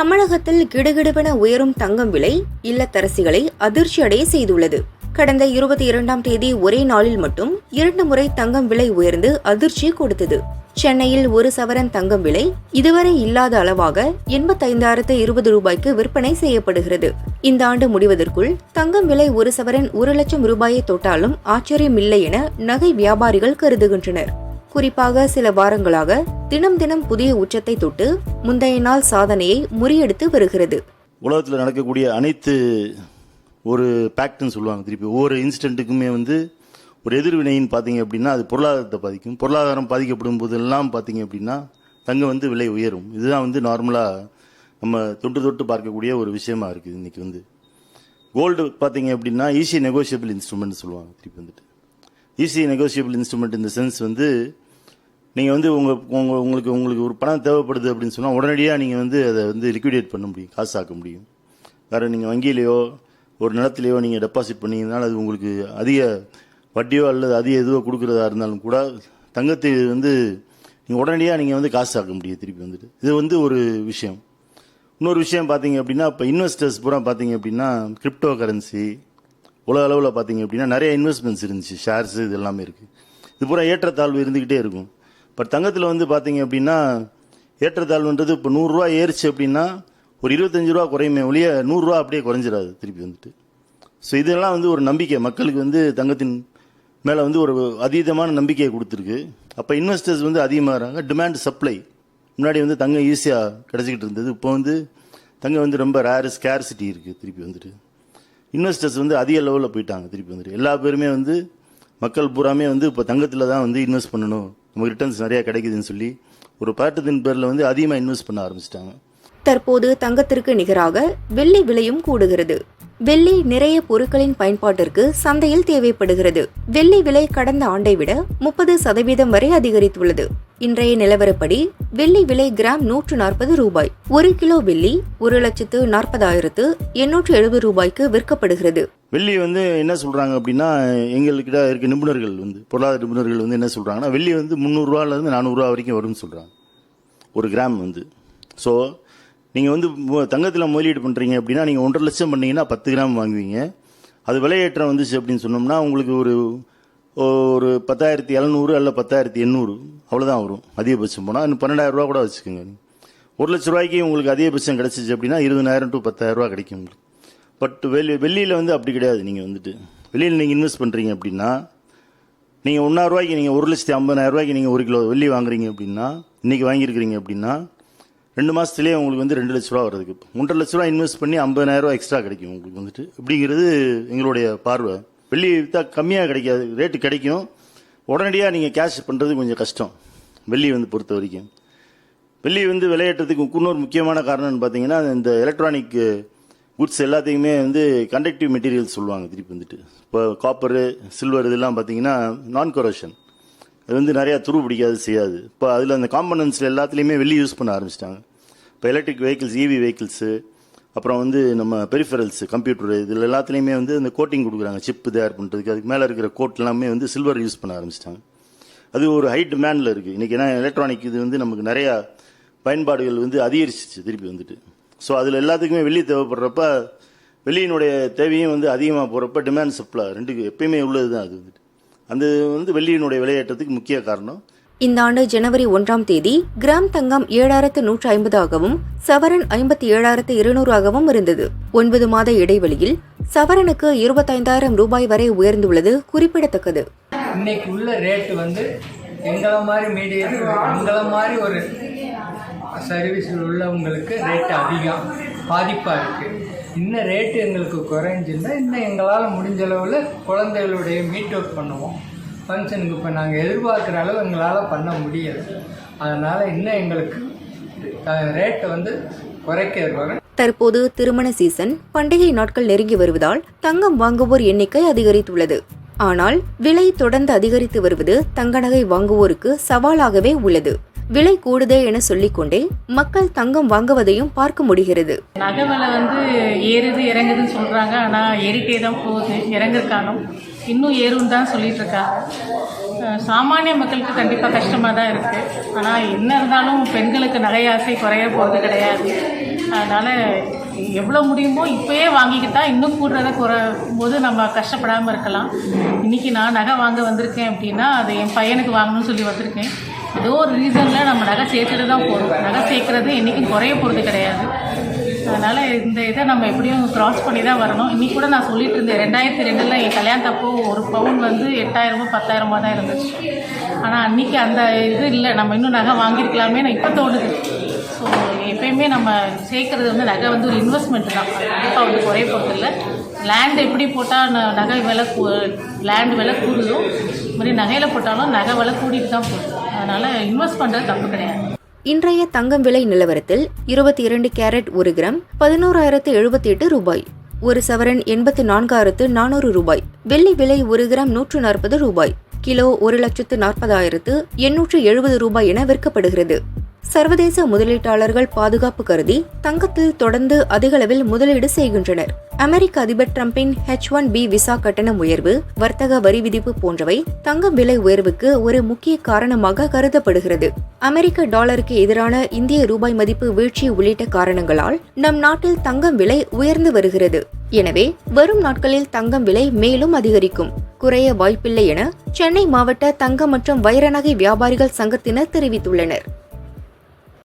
தமிழகத்தில் கிடுகிடுவென உயரும் தங்கம் விலை இல்லத்தரசிகளை அதிர்ச்சியடைய செய்துள்ளது. கடந்த இருபத்தி இரண்டாம் தேதி ஒரே நாளில் மட்டும் இரண்டு முறை தங்கம் விலை உயர்ந்து அதிர்ச்சி கொடுத்தது. சென்னையில் ஒரு சவரன் தங்கம் விலை இதுவரை இல்லாத அளவாக எண்பத்தைந்தாயிரத்து இருபது ரூபாய்க்கு விற்பனை செய்யப்படுகிறது. இந்த ஆண்டு முடிவதற்குள் தங்கம் விலை ஒரு சவரன் ஒரு லட்சம் ரூபாயை தொட்டாலும் ஆச்சரியமில்லை என நகை வியாபாரிகள் கருதுகின்றனர். குறிப்பாக சில வாரங்களாக தினம் தினம் புதிய உச்சத்தை தொட்டு முந்தைய நாள் சாதனையை முறியடித்து வருகிறது. உலகத்தில் நடக்கக்கூடிய அனைத்து ஒரு பேக்ட்னு சொல்லுவாங்க திருப்பி. ஒவ்வொரு இன்சிடென்ட்டுக்குமே வந்து ஒரு எதிர்வினைன்னு பார்த்தீங்க அப்படின்னா அது பொருளாதாரத்தை பாதிக்கும். பொருளாதாரம் பாதிக்கப்படும் போதெல்லாம் பார்த்தீங்க அப்படின்னா தங்கம் வந்து விலை உயரும். இதுதான் வந்து நார்மலாக நம்ம தொட்டு தொட்டு பார்க்கக்கூடிய ஒரு விஷயமா இருக்குது இன்றைக்கி வந்து. கோல்டு பார்த்தீங்க அப்படின்னா ஈஸி நெகோஷியபிள் இன்ஸ்ட்ருமெண்ட் சொல்லுவாங்க திருப்பி வந்துட்டு. ஈஸி நெகோஷியபிள் இன்ஸ்ட்ருமெண்ட் இந்த சென்ஸ் வந்து நீங்கள் வந்து உங்கள் உங்கள் உங்களுக்கு உங்களுக்கு ஒரு பணம் தேவைப்படுது அப்படின்னு சொன்னால் உடனடியாக நீங்கள் வந்து அதை வந்து லிக்விடேட் பண்ண முடியும் காசு ஆக்க முடியும். வேறு நீங்கள் வங்கியிலையோ ஒரு நிலத்திலையோ நீங்கள் டெபாசிட் பண்ணீங்கனால அது உங்களுக்கு அதிக வட்டியோ அல்லது அதிக எதுவோ கொடுக்குறதா இருந்தாலும் கூட தங்கத்தை வந்து நீங்கள் உடனடியாக நீங்கள் வந்து காசு ஆக்க முடியும் திருப்பி வந்துட்டு. இது வந்து ஒரு விஷயம். இன்னொரு விஷயம் பார்த்தீங்க அப்படின்னா இப்போ இன்வெஸ்டர்ஸ் பூரா பார்த்தீங்க அப்படின்னா கிரிப்டோ கரன்சி உலக அளவில் பார்த்தீங்க அப்படின்னா நிறைய இன்வெஸ்ட்மெண்ட்ஸ் இருந்துச்சு ஷேர்ஸ் இது எல்லாமே இருக்குது இது பூரா ஏற்றத்தாழ்வு இருந்துக்கிட்டே இருக்கும். பட் தங்கத்தில் வந்து பார்த்தீங்க அப்படின்னா ஏற்றத்தாழ்வுன்றது இப்போ நூறுரூவா ஏறிச்சு அப்படின்னா ஒரு இருபத்தஞ்சு ரூபா குறையுமே ஒழிய நூறுரூவா அப்படியே குறைஞ்சிடாது திருப்பி வந்துட்டு. ஸோ இதெல்லாம் வந்து ஒரு நம்பிக்கை. மக்களுக்கு வந்து தங்கத்தின் மேலே வந்து ஒரு அதீதமான நம்பிக்கையை கொடுத்துருக்கு. அப்போ இன்வெஸ்டர்ஸ் வந்து அதிகமாகறாங்க டிமாண்ட் சப்ளை முன்னாடி வந்து தங்கம் ஈஸியாக கிடச்சிக்கிட்டு இருந்தது. இப்போ வந்து தங்கம் வந்து ரொம்ப ரேர் ஸ்கேர்சிட்டி இருக்குது திருப்பி வந்துட்டு. இன்வெஸ்டர்ஸ் வந்து அதிக லெவலில் போயிட்டாங்க திருப்பி வந்துட்டு. எல்லா பேருமே வந்து மக்கள் பூராமே வந்து இப்போ தங்கத்தில் தான் வந்து இன்வெஸ்ட் பண்ணணும். நமக்கு ரிட்டர்ன்ஸ் நிறையா கிடைக்குதுன்னு சொல்லி ஒரு பாட்டத்தின் பேரில் வந்து அதிகமாக இன்வெஸ்ட் பண்ண ஆரம்பிச்சிட்டாங்க. தற்போது தங்கத்திற்கு நிகராக வெள்ளி விலையும் கூடுகிறது. வெள்ளி நிறைய பொருட்களின் பயன்பாட்டிற்கு சந்தையில் தேவைப்படுகிறது. வெள்ளி விலை கடந்த ஆண்டை விட முப்பது சதவீதம் வரை அதிகரித்துள்ளது. இன்றைய நிலவரப்படி வெள்ளி விலை கிராம் நூற்று நாற்பது ரூபாய். ஒரு கிலோ வெள்ளி ஒரு லட்சத்து நாற்பதாயிரத்து எண்ணூற்று எழுபது ரூபாய்க்கு விற்கப்படுகிறது. வெள்ளி வந்து என்ன சொல்கிறாங்க அப்படின்னா எங்கள்கிட்ட இருக்க நிபுணர்கள் வந்து பொருளாதார நிபுணர்கள் வந்து என்ன சொல்கிறாங்கன்னா வெள்ளி வந்து முந்நூறுரூவாலேருந்து நானூறுரூவா வரைக்கும் வரும்னு சொல்கிறாங்க ஒரு கிராம் வந்து. ஸோ நீங்கள் வந்து தங்கத்தில் முதலீடு பண்ணுறீங்க அப்படின்னா நீங்கள் ஒன்றரை லட்சம் பண்ணீங்கன்னா பத்து கிராம் வாங்குவீங்க. அது விலையேற்றம் வந்துச்சு அப்படின்னு சொன்னோம்னா உங்களுக்கு ஒரு ஒரு பத்தாயிரத்தி எழுநூறு அல்ல பத்தாயிரத்தி எண்ணூறு. அவ்வளோதான் வரும். அதிகபட்சம் போனால் இன்னும் பன்னெண்டாயிரம் ரூபா கூட வச்சுக்கோங்க. ஒரு லட்ச ரூபாய்க்கு உங்களுக்கு அதிகபட்சம் கிடச்சிச்சு அப்படின்னா இருபதாயிரம் டு பத்தாயிரம் ரூபா கிடைக்கும் உங்களுக்கு. பட் வெள்ளி வெள்ளியில் வந்து அப்படி கிடையாது நீங்கள் வந்துட்டு. வெளியில் நீங்கள் இன்வெஸ்ட் பண்ணுறீங்க அப்படின்னா நீங்கள் ஒன்றாயிரூவாய்க்கு நீங்கள் ஒரு லட்சத்தி ஐம்பதாயிரரூவாய்க்கு நீங்கள் ஒரு கிலோ வெள்ளி வாங்குறீங்க அப்படின்னா இன்றைக்கி வாங்கியிருக்கிறீங்க அப்படின்னா ரெண்டு மாதத்துலேயே உங்களுக்கு வந்து ரெண்டு லட்ச ரூபா வருதுக்கு ஒன்றரை லட்ச ரூபா இன்வெஸ்ட் பண்ணி ஐம்பதாயிரரூவா எக்ஸ்ட்ரா கிடைக்கும் உங்களுக்கு வந்துட்டு. இப்படிங்கிறது எங்களுடைய பார்வை. வெள்ளி விற்றா கம்மியாக கிடைக்காது ரேட்டு கிடைக்கும். உடனடியாக நீங்கள் கேஷ் பண்ணுறது கொஞ்சம் கஷ்டம். வெள்ளி வந்து பொறுத்த வரைக்கும். வெள்ளி வந்து விளையாட்டுறதுக்கு இன்னொரு முக்கியமான காரணம்னு பார்த்தீங்கன்னா இந்த எலக்ட்ரானிக் குட்ஸ் எல்லாத்தையுமே வந்து கண்டக்டிவ் மெட்டீரியல்ஸ் சொல்லுவாங்க திருப்பி வந்துட்டு. இப்போ காப்பரு சில்வர் இதெல்லாம் பார்த்தீங்கன்னா நான் கொரோஷன் அது வந்து நிறையா துரு பிடிக்காது செய்யாது. இப்போ அதில் அந்த காம்பனன்ட்ஸ் எல்லாத்துலேயுமே வெளியே யூஸ் பண்ண ஆரம்பிச்சிட்டாங்க. இப்போ எலக்ட்ரிக் வெஹிக்கிள்ஸ் இவி வெஹிக்கிள்ஸு அப்புறம் வந்து நம்ம பெரிஃபரல்ஸ் கம்ப்யூட்டர் இதில் எல்லாத்துலேயுமே வந்து இந்த கோட்டிங் கொடுக்குறாங்க. சிப்பு தயார் பண்ணுறதுக்கு அதுக்கு மேலே இருக்கிற கோட் எல்லாமே வந்து சில்வர் யூஸ் பண்ண ஆரம்பிச்சிட்டாங்க. அது ஒரு ஹை டிமாண்டில் இருக்குது இன்றைக்கி ஏன்னா எலக்ட்ரானிக் இது வந்து நமக்கு நிறையா பயன்பாடுகள் வந்து அதிகரிச்சிச்சு திருப்பி வந்துட்டு. ஸோ அதில் எல்லாத்துக்குமே வெள்ளி தேவைப்படுறப்ப வெள்ளியினுடைய தேவையும் வந்து அதிகமாக போகிறப்ப டிமாண்ட் சப்ளை ரெண்டுக்கு எப்பயுமே உள்ளது தான் அது வந்துட்டு. அந்த வந்து வெள்ளியினுடைய விலையேற்றத்துக்கு முக்கிய காரணம். இந்த ஆண்டு ஜனவரி ஒன்றாம் தேதி கிராம் தங்கம் ஏழாயிரத்து நூற்று ஐம்பதாகவும் சவரன் ஐம்பத்தி ஏழாயிரத்து இருநூறாகவும் இருந்தது. ஒன்பது மாத இடைவெளியில் சவரனுக்கு இருபத்தைந்தாயிரம் ரூபாய் வரை உயர்ந்துள்ளது குறிப்பிடத்தக்கது. இன்னைக்கு உள்ள ரேட்டு வந்து எங்களை மாதிரி மீடியம் எங்களை மாதிரி ஒரு சர்வீஸில் உள்ளவங்களுக்கு ரேட்டு அதிகம். பாதிப்பாக இருக்குது இன்னும் ரேட்டு எங்களுக்கு குறைஞ்சிருந்தா இன்னும் எங்களால் முடிஞ்ச அளவில் குழந்தைகளுடைய மீட் அவுட் பண்ணுவோம். ஃபங்க்ஷனுக்கு இப்போ நாங்கள் எதிர்பார்க்குற அளவு எங்களால் பண்ண முடியலை. அதனால் இன்னும் எங்களுக்கு ரேட்டை வந்து குறைக்க தற்போது திருமண சீசன் பண்டிகை நாட்கள் நெருங்கி வருவதால் தங்கம் வாங்குவோர் எண்ணிக்கை அதிகரித்துள்ளது. ஆனால் விலை தொடர்ந்து அதிகரித்து வருவது தங்க நகை வாங்குவோருக்கு சவாலாகவே உள்ளது. விலை கூடுதே என சொல்லிக்கொண்டே மக்கள் தங்கம் வாங்குவதையும் பார்க்க முடிகிறது. நகை விலை வந்து ஏறுது இறங்குதுன்னு சொல்கிறாங்க ஆனால் ஏறிட்டே தான் போகுது. இறங்குற இன்னும் ஏறும் தான் சொல்லிட்டு இருக்காங்க. சாமானிய மக்களுக்கு கண்டிப்பாக கஷ்டமாக தான் இருக்குது ஆனால் என்ன இருந்தாலும் பெண்களுக்கு நகை ஆசை குறைய போகிறது கிடையாது. அதனால் எவ்வளோ முடியுமோ இப்போயே வாங்கிக்கிட்டா இன்னும் கூடுறத குறை போது நம்ம கஷ்டப்படாமல் இருக்கலாம். இன்றைக்கி நான் நகை வாங்க வந்திருக்கேன் அப்படின்னா அது என் பையனுக்கு வாங்கணும்னு சொல்லி வந்திருக்கேன். ஏதோ ஒரு ரீசனில் நம்ம நகை சேர்த்துட்டு தான் போகிறோம் நகை சேர்க்குறது என்றைக்கும் குறைய போகிறது கிடையாது. அதனால் இந்த இதை நம்ம எப்படியும் கிராஸ் பண்ணி தான் வரணும். இன்றைக்கி கூட நான் சொல்லிட்டு இருந்தேன் ரெண்டாயிரத்தி ரெண்டில் என் கல்யாணத்தப்போ ஒரு பவுன் வந்து எட்டாயிரமோ பத்தாயிரமோ தான் இருந்துச்சு. ஆனால் அன்றைக்கி அந்த இது இல்லை. நம்ம இன்னும் நகை வாங்கியிருக்கலாமே நான் இப்போ தோணுது. ஸோ எப்பயுமே நம்ம சேர்க்கறது வந்து நகை வந்து ஒரு இன்வெஸ்ட்மெண்ட் தான். கண்டிப்பாக வந்து குறைய போகிறது லேண்ட் எப்படி போட்டால் நகை விலை லேண்ட் விலை கூடுதோ இது மாதிரி நகையில் போட்டாலும் நகை விலை கூடிட்டு தான் போகுது. அதனால் இன்வெஸ்ட் பண்ணுறது தப்பு கிடையாது. இன்றைய தங்கம் விலை நிலவரத்தில் இருபத்தி இரண்டு கேரட் ஒரு கிராம் பதினோராயிரத்து எழுபத்தி எட்டு ரூபாய். ஒரு சவரன் எண்பத்து நான்காயிரத்து நானூறு ரூபாய். வெள்ளி விலை ஒரு கிராம் நூற்று நாற்பது ரூபாய். கிலோ ஒரு லட்சத்து நாற்பதாயிரத்து எண்ணூற்று எழுபது ரூபாய் என விற்கப்படுகிறது. சர்வதேச முதலீட்டாளர்கள் பாதுகாப்பு கருதி தங்கத்தில் தொடர்ந்து அதிகளவில் முதலீடு செய்கின்றனர். அமெரிக்க அதிபர் டிரம்பின் ஹெச் ஒன் பி விசா கட்டணம் உயர்வு வர்த்தக வரி விதிப்பு போன்றவை தங்கம் விலை உயர்வுக்கு ஒரு முக்கிய காரணமாக கருதப்படுகிறது. அமெரிக்க டாலருக்கு எதிரான இந்திய ரூபாய் மதிப்பு வீழ்ச்சி உள்ளிட்ட காரணங்களால் நம் நாட்டில் தங்கம் விலை உயர்ந்து வருகிறது. எனவே வரும் நாட்களில் தங்கம் விலை மேலும் அதிகரிக்கும். குறைய வாய்ப்பில்லை என சென்னை மாவட்ட தங்கம் மற்றும் வைரநகை வியாபாரிகள் சங்கத்தினர் தெரிவித்துள்ளனர்.